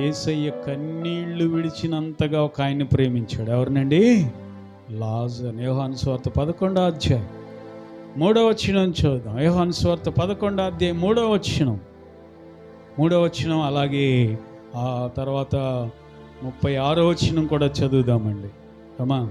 ఏసయ్య కన్నీళ్ళు విడిచినంతగా ఒక ఆయన్ని ప్రేమించాడు. ఎవరినండి? లాజర్. యోహాను స్వార్థ పదకొండో అధ్యాయం. మూడో వచ్చినం చూద్దాం. యోహాను స్వార్థ పదకొండో అధ్యాయం మూడో వచ్చినం మూడో వచ్చినం అలాగే ఆ తర్వాత ముప్పై ఆరో వచ్చినం కూడా చదువుదామండి. అమ్మా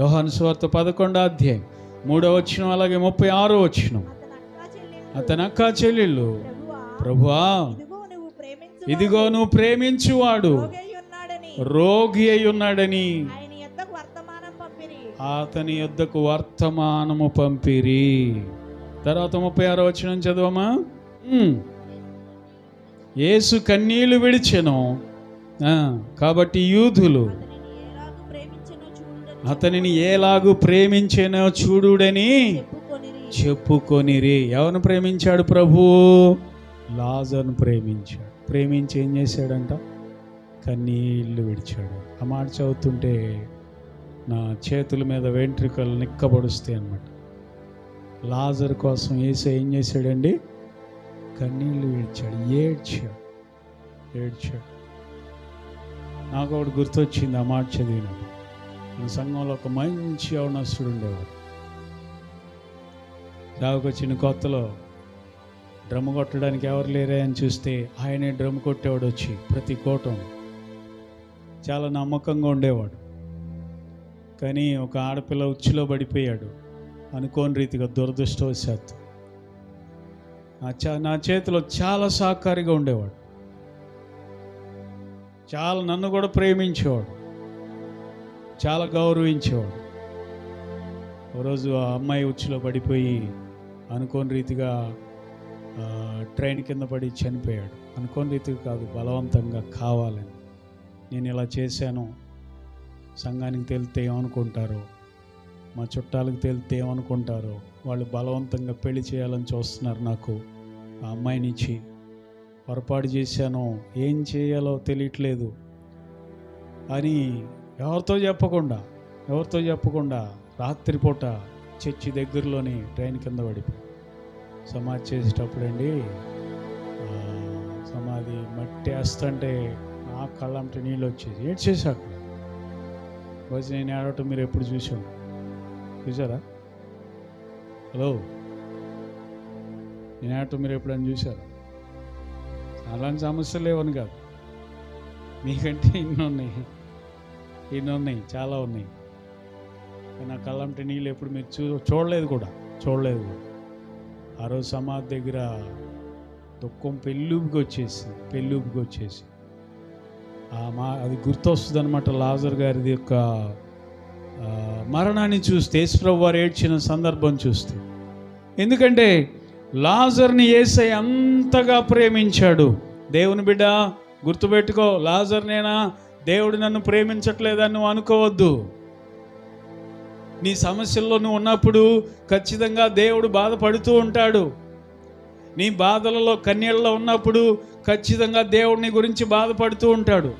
యోహాను స్వార్థ పదకొండో అధ్యాయం. మూడో వచ్చినం అలాగే ముప్పై ఆరో వచ్చినం అతని అక్కా చెల్లెళ్ళు, ప్రభువా. ఇదిగో నువ్వు ప్రేమించువాడు. రోగి అయి ఉన్నాడని అతని యొద్దకు వర్తమానము పంపిరి. తర్వాత ముప్పై ఆరో వచ్చిన చదవమా. యేసు కన్నీళ్ళు విడిచెను. కాబట్టి యూదులు అతనిని ఏలాగు ప్రేమించెనో చూడుడని చెప్పుకొనిరి. చెప్పుకొనిరి. ఎవరిని ప్రేమించాడు ప్రభు? లాజర్ను ప్రేమించాడు. ప్రేమించి ఏం చేశాడంట? కన్నీళ్ళు విడిచాడు. ఆ మాట చదువుతుంటే నా చేతుల మీద వెంట్రుకలు నిక్కబడుస్తాయి అనమాట లాజర్ కోసం ఏసే ఏం చేశాడండి? కన్నీళ్ళు విడిచాడు. ఏడ్చాడు. ఏడ్చాడు. నాకు ఒకటి గుర్తొచ్చింది ఆ మాట చదివినప్పుడు. మన సంఘంలో ఒక మంచి అవనస్తుడు ఉండేవాడు. దాకొచ్చిన కొత్తలో డ్రమ్ కొట్టడానికి ఎవరు లేరే అని చూస్తే ఆయనే డ్రమ్ కొట్టేవాడు వచ్చి ప్రతి కోటం. చాలా నమ్మకంగా ఉండేవాడు. కానీ ఒక ఆడపిల్ల ఉచ్చులో పడిపోయాడు. అనుకోని రీతిగా దురదృష్టవశాత్తు. నా చా నా చేతిలో చాలా సహకారిగా ఉండేవాడు. చాలా నన్ను కూడా ప్రేమించేవాడు. చాలా గౌరవించేవాడు. ఒకరోజు ఆ అమ్మాయి ఉచ్చులో పడిపోయి అనుకోని రీతిగా ట్రైన్ కింద పడి చనిపోయాడు. అనుకోని రీతికి కాదు బలవంతంగా కావాలని. నేను ఇలా చేశాను. సంఘానికి తెలితే ఏమనుకుంటారో? మా చుట్టాలకు తెలితే ఏమనుకుంటారో? వాళ్ళు బలవంతంగా పెళ్ళి చేయాలని చూస్తున్నారు నాకు. ఆ అమ్మాయినిచ్చి పొరపాటు చేశాను ఏం చేయాలో తెలియట్లేదు. అని ఎవరితో చెప్పకుండా ఎవరితో చెప్పకుండా రాత్రిపూట చర్చి దగ్గరలోని ట్రైన్ కింద పడిపోయి సమాధి చేసేటప్పుడండి అండి సమాధి మట్టి వేస్తుంటే నా కళ్ళంటే నీళ్ళు వచ్చేది. ఏడ్చేసి అక్కడ? వచ్చి నేను ఏడవటం మీరు ఎప్పుడు చూసాం చూసారా హలో? నేను ఏడటం మీరు ఎప్పుడైనా చూసారా అలాంటి సమస్యలు లేవని కాదు. మీకంటే ఇన్ని ఉన్నాయి. ఇన్ని ఉన్నాయి చాలా ఉన్నాయి. నా కళ్ళంటే నీళ్ళు ఎప్పుడు మీరు చూ చూడలేదు కూడా. చూడలేదు కూడా. ఆ రోజు సమాధి దగ్గర దుఃఖం పెళ్ళూపుకి వచ్చేసి పెళ్ళూపుకి వచ్చేసి ఆ మా అది గుర్తొస్తుంది అనమాట లాజర్ గారిది యొక్క మరణాన్ని చూస్తే యేసుప్రభు వారు ఏడ్చిన సందర్భం చూస్తే. ఎందుకంటే లాజర్ని ఏసై అంతగా ప్రేమించాడు. దేవుని బిడ్డ గుర్తుపెట్టుకో లాజర్నేనా దేవుడు నన్ను ప్రేమించట్లేదని నువ్వు అనుకోవద్దు. నీ సమస్యల్లో నువ్వు ఉన్నప్పుడు ఖచ్చితంగా దేవుడు బాధపడుతూ ఉంటాడు. నీ బాధలలో కన్నీళ్ళలో ఉన్నప్పుడు ఖచ్చితంగా దేవుడిని గురించి బాధపడుతూ ఉంటాడు.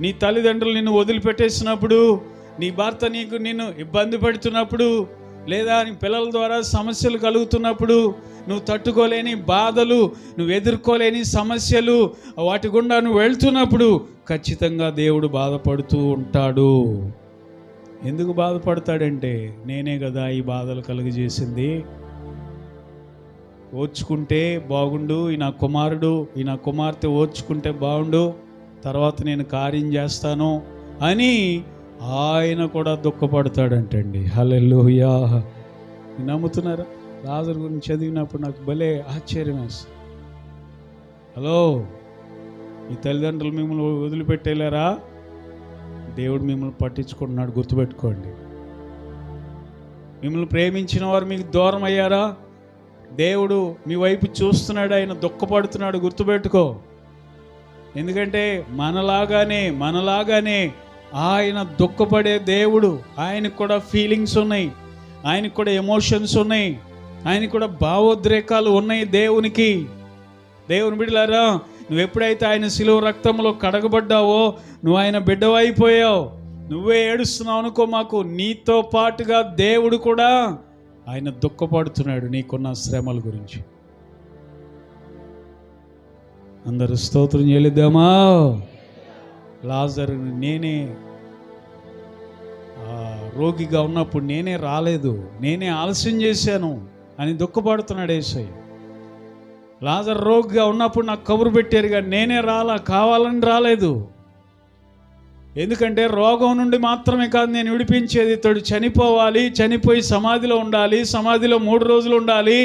నీ తల్లిదండ్రులు నిన్ను వదిలిపెట్టేసినప్పుడు నీ భర్త నీకు నిన్ను ఇబ్బంది పెడుతున్నప్పుడు లేదా నీ పిల్లల ద్వారా సమస్యలు కలుగుతున్నప్పుడు నువ్వు తట్టుకోలేని బాధలు నువ్వు ఎదుర్కోలేని సమస్యలు వాటి గుండా నువ్వు వెళ్తున్నప్పుడు ఖచ్చితంగా దేవుడు బాధపడుతూ ఉంటాడు. ఎందుకు బాధపడతాడంటే నేనే కదా ఈ బాధలు కలుగజేసింది. ఓర్చుకుంటే బాగుండు ఈ నా కుమారుడు ఈ నా కుమార్తె ఓర్చుకుంటే బాగుండు తర్వాత నేను కార్యం చేస్తాను అని ఆయన కూడా దుఃఖపడతాడంటండి. హలెల్లుయా. నమ్ముతున్నారా? లాజర్ గురించి చదివినప్పుడు నాకు భలే ఆశ్చర్యం వేస్తుంది. హలో మీ తల్లిదండ్రులు మిమ్మల్ని వదిలిపెట్టేలేరా? దేవుడు మిమ్మల్ని పట్టించుకుంటున్నాడు గుర్తుపెట్టుకోండి. మిమ్మల్ని ప్రేమించిన వారు మీకు దూరం అయ్యారా? దేవుడు మీ వైపు చూస్తున్నాడు ఆయన దుఃఖపడుతున్నాడు గుర్తుపెట్టుకో. ఎందుకంటే మనలాగానే మనలాగానే ఆయన దుఃఖపడే దేవుడు ఆయనకు కూడా ఫీలింగ్స్ ఉన్నాయి ఆయనకు కూడా ఎమోషన్స్ ఉన్నాయి ఆయనకు కూడా భావోద్రేకాలు ఉన్నాయి దేవునికి. దేవుని బిడ్డలారా నువ్వు ఎప్పుడైతే ఆయన శిలువ రక్తంలో కడగబడ్డావో నువ్వు ఆయన బిడ్డవైపోయావు నువ్వే ఏడుస్తున్నావు అనుకో మాకు. నీతో పాటుగా దేవుడు కూడా ఆయన దుఃఖపడుతున్నాడు నీకున్న శ్రమల గురించి. అందరూ స్తోత్రం చెల్లిద్దామా? లాజరు నేనే రోగిగా ఉన్నప్పుడు నేనే రాలేదు. నేనే ఆలస్యం చేశాను అని దుఃఖపడుతున్నాడు ఏసయ్య. లాజర్ రోగ్గా ఉన్నప్పుడు నాకు కబురు పెట్టారు కానీ నేనే రాలా కావాలని రాలేదు. ఎందుకంటే రోగం నుండి మాత్రమే కాదు నేను విడిపించేది ఇతడు చనిపోవాలి చనిపోయి సమాధిలో ఉండాలి సమాధిలో మూడు రోజులు ఉండాలి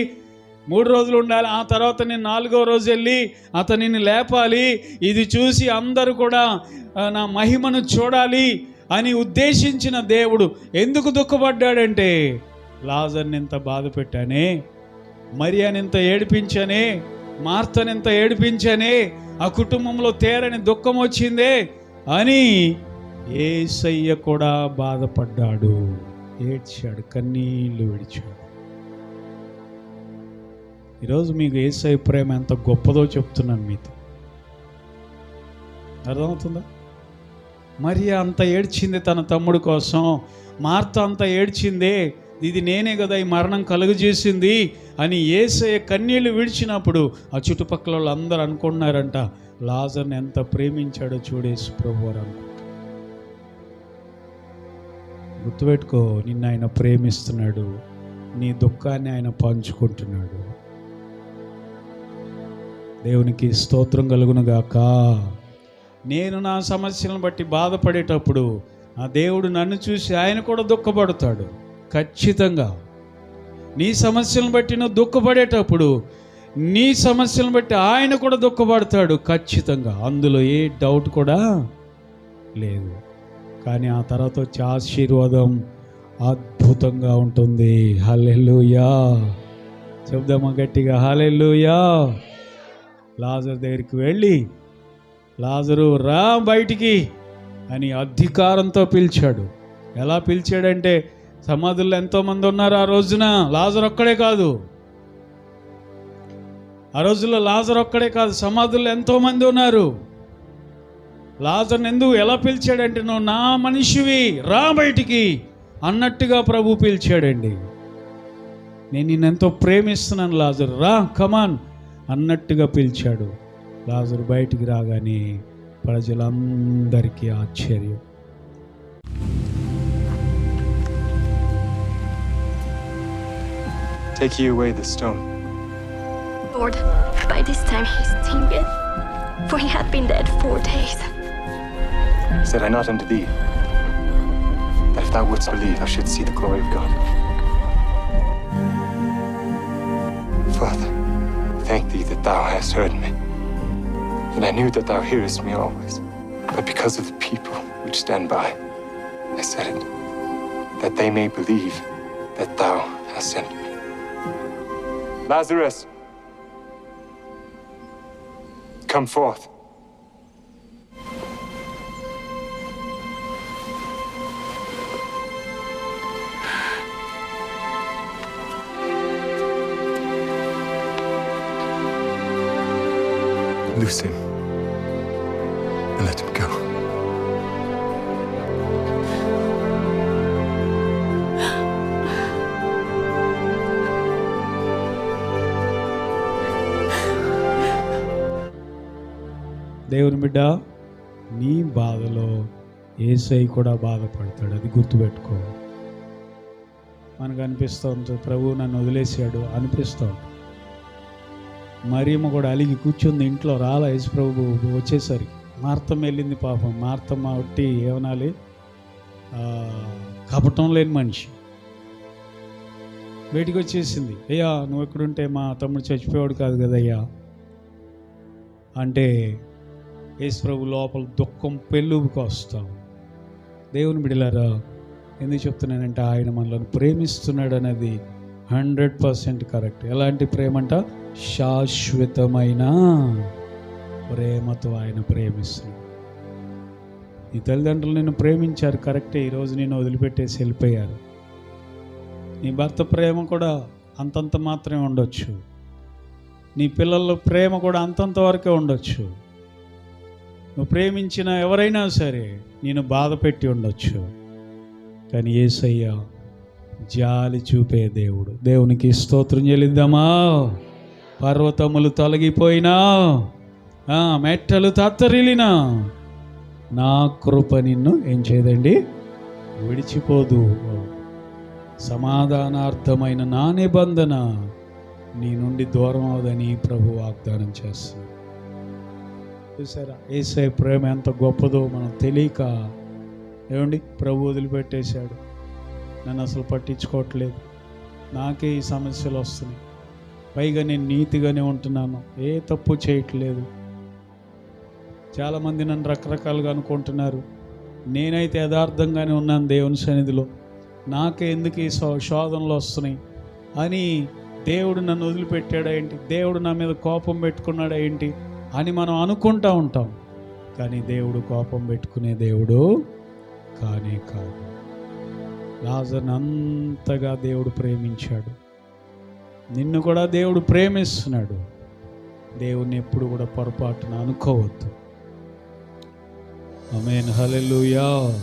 మూడు రోజులు ఉండాలి ఆ తర్వాత నేను నాలుగో రోజు వెళ్ళి అతనిని లేపాలి ఇది చూసి అందరూ కూడా నా మహిమను చూడాలి అని ఉద్దేశించిన దేవుడు ఎందుకు దుఃఖపడ్డాడంటే లాజర్ని ఇంత బాధ పెట్టానే మరియానింత ఏడిపించనే మార్తనింత ఏడిపించని ఆ కుటుంబంలో తేరని దుఃఖం వచ్చిందే అని ఏసయ్య కూడా బాధపడ్డాడు. ఏడ్చాడు కన్నీళ్ళు విడిచాడు. ఈరోజు మీకు ఏసయ్య ప్రేమ ఎంత గొప్పదో చెప్తున్నాను మీతో. అర్థమవుతుందా? మరి అంత ఏడ్చింది తన తమ్ముడు కోసం మార్త అంత ఏడ్చిందే ఇది నేనే కదా ఈ మరణం కలుగజేసింది అని ఏసయ్య కన్నీళ్ళు విడిచినప్పుడు ఆ చుట్టుపక్కల వాళ్ళు అందరూ అనుకున్నారంట లాజర్ని ఎంత ప్రేమించాడో చూడేసి ప్రభు గుర్తుపెట్టుకో నిన్ను ఆయన ప్రేమిస్తున్నాడు నీ దుఃఖాన్ని ఆయన పంచుకుంటున్నాడు. దేవునికి స్తోత్రం కలుగునుగాక. నేను నా సమస్యలను బట్టి బాధపడేటప్పుడు ఆ దేవుడు నన్ను చూసి ఆయన కూడా దుఃఖపడతాడు. ఖచ్చితంగా నీ సమస్యలను బట్టి నువ్వు దుఃఖపడేటప్పుడు నీ సమస్యలను బట్టి ఆయన కూడా దుఃఖపడతాడు ఖచ్చితంగా. అందులో ఏ డౌట్ కూడా లేదు. కానీ ఆ తర్వాత వచ్చే ఆశీర్వాదం అద్భుతంగా ఉంటుంది. హల్లెలూయా. చెప్దామా గట్టిగా హల్లెలూయా. లాజర్ దగ్గరికి వెళ్ళి లాజరు రా బయటికి అని అధికారంతో పిలిచాడు. ఎలా పిలిచాడంటే సమాధుల్లో ఎంతోమంది ఉన్నారు ఆ రోజున. లాజర్ ఒక్కడే కాదు. ఆ రోజుల్లో లాజర్ ఒక్కడే కాదు సమాధుల్లో ఎంతోమంది ఉన్నారు. లాజర్ని ఎందుకు ఎలా పిలిచాడంటే నువ్వు నా మనిషివి రా బయటికి అన్నట్టుగా ప్రభు పిలిచాడండి. నేను నిన్నెంతో ప్రేమిస్తున్నాను లాజర్ రా కమాన్ అన్నట్టుగా పిలిచాడు. లాజరు బయటికి రాగానే ప్రజలందరికీ ఆశ్చర్యం. Take ye away the stone. Lord, by this time he stinketh, for he hath been dead four days. Said I not unto thee that if thou wouldst believe, thou shouldst see the glory of God? Father, thank thee that thou hast heard me. And I knew that thou hearest me always. But because of the people which stand by, I said it, that they may believe that thou hast sent me. Lazarus, come forth. Loose him and let him go. దేవుని బిడ్డ నీ బాధలో ఏసై కూడా బాధపడతాడు. అది గుర్తుపెట్టుకో. మనకు అనిపిస్తూ ఉంటుంది ప్రభు నన్ను వదిలేసాడు అనిపిస్తూ మరియమ్మ కూడా అలిగి కూర్చుంది ఇంట్లో రాలా యేసు ప్రభు వచ్చేసరికి. మార్తం వెళ్ళింది పాపం. మార్తమ్మ ఒట్టి ఏమనాలి? కపటం లేని మనిషి. బయటికి వచ్చేసింది. అయ్యా నువ్వు ఎక్కడుంటే మా తమ్ముడు చచ్చిపోయాడు కాదు కదయ్యా. అంటే యేసుప్రభు లోపల దుఃఖం పెళ్ళుకి వస్తాం. దేవుని బిడలారా ఎందుకు చెప్తున్నానంటే ఆయన మనల్ని ప్రేమిస్తున్నాడు అనేది హండ్రెడ్ పర్సెంట్ కరెక్ట్. ఎలాంటి ప్రేమ అంట శాశ్వతమైన ప్రేమతో ఆయన ప్రేమిస్తున్నాడు నీ తల్లిదండ్రులు నిన్ను ప్రేమించారు కరెక్టే. ఈరోజు నేను వదిలిపెట్టేసి వెళ్ళిపోయారు. నీ భర్త ప్రేమ కూడా అంతంత మాత్రమే ఉండొచ్చు. నీ పిల్లల ప్రేమ కూడా అంతంత వరకే ఉండొచ్చు. నువ్వు ప్రేమించిన ఎవరైనా సరే నేను బాధ పెట్టి ఉండొచ్చు. కానీ ఏసయ్యా జాలి చూపే దేవుడు. దేవునికి స్తోత్రం చెల్లిద్దామా? పర్వతములు తొలగిపోయినా మెట్టలు తత్తరిలినా నా కృప నిన్ను ఏం చేయదండి? విడిచిపోదు. సమాధానార్థమైన నా నిబంధన నీ నుండి దూరం అవదని ప్రభు వాగ్దానం చేస్తుంది. చూసారా? ఏసై ప్రేమ ఎంత గొప్పదో మనం తెలియక ఏమండి? ప్రభు వదిలిపెట్టేశాడు. నన్ను అసలు పట్టించుకోవట్లేదు. నాకే ఈ సమస్యలు వస్తున్నాయి. పైగా నేను నీతిగానే ఉంటున్నాను. ఏ తప్పు చేయట్లేదు. చాలామంది నన్ను రకరకాలుగా అనుకుంటున్నారు. నేనైతే యథార్థంగానే ఉన్నాను దేవుని సన్నిధిలో. నాకే ఎందుకు ఈ శో- శోధనలు వస్తున్నాయి? అని దేవుడు నన్ను వదిలిపెట్టాడా ఏంటి? దేవుడు నా మీద కోపం పెట్టుకున్నాడా ఏంటి? అని మనం అనుకుంటా ఉంటాం. కానీ దేవుడు కోపం పెట్టుకునే దేవుడు కానే కాదు. లాజర్ని అంతగా దేవుడు ప్రేమించాడు. నిన్ను కూడా దేవుడు ప్రేమిస్తున్నాడు. దేవుని ఎప్పుడు కూడా పొరపాటున అనుకోవద్దు. ఆమెన్. హలెలుయా